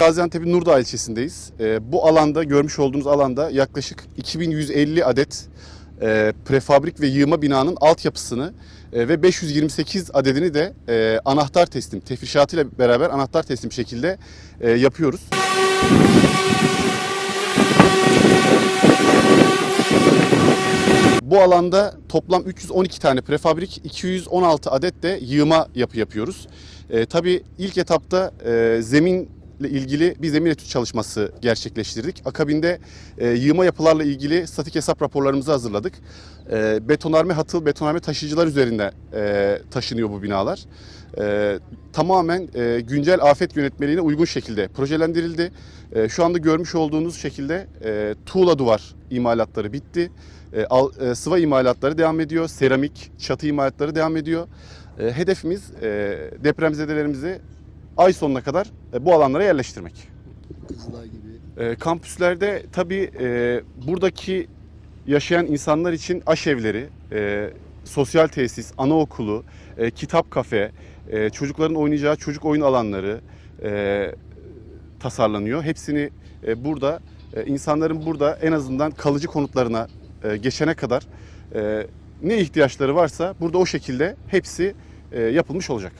Gaziantep'in Nurdağ ilçesindeyiz. E, bu alanda görmüş olduğunuz alanda yaklaşık 2150 adet e, prefabrik ve yığma binanın altyapısını e, ve 528 adedini de e, anahtar teslim, tefrişatıyla beraber anahtar teslim şekilde e, yapıyoruz. Bu alanda toplam 312 tane prefabrik, 216 adet de yığma yapı yapıyoruz. E, tabii ilk etapta e, zeminle ilgili bir zemin etüt çalışması gerçekleştirdik. Akabinde e, yığma yapılarla ilgili statik hesap raporlarımızı hazırladık. E, betonarme hatıl, betonarme taşıyıcılar üzerinde e, taşınıyor bu binalar. E, tamamen e, güncel afet yönetmeliğine uygun şekilde projelendirildi. E, şu anda görmüş olduğunuz şekilde e, tuğla duvar imalatları bitti. E, al- e, sıva imalatları devam ediyor. Seramik, çatı imalatları devam ediyor. E, hedefimiz e, depremzedelerimizi ay sonuna kadar e, bu alanlara yerleştirmek. Kızılay gibi. E, kampüslerde tabii e, buradaki yaşayan insanlar için aşevleri, e, sosyal tesis, anaokulu, e, kitap kafe, e, çocukların oynayacağı çocuk oyun alanları e, tasarlanıyor. Hepsini e, burada e, insanların burada en azından kalıcı konutlarına e, geçene kadar e, ne ihtiyaçları varsa burada o şekilde hepsi e, yapılmış olacak.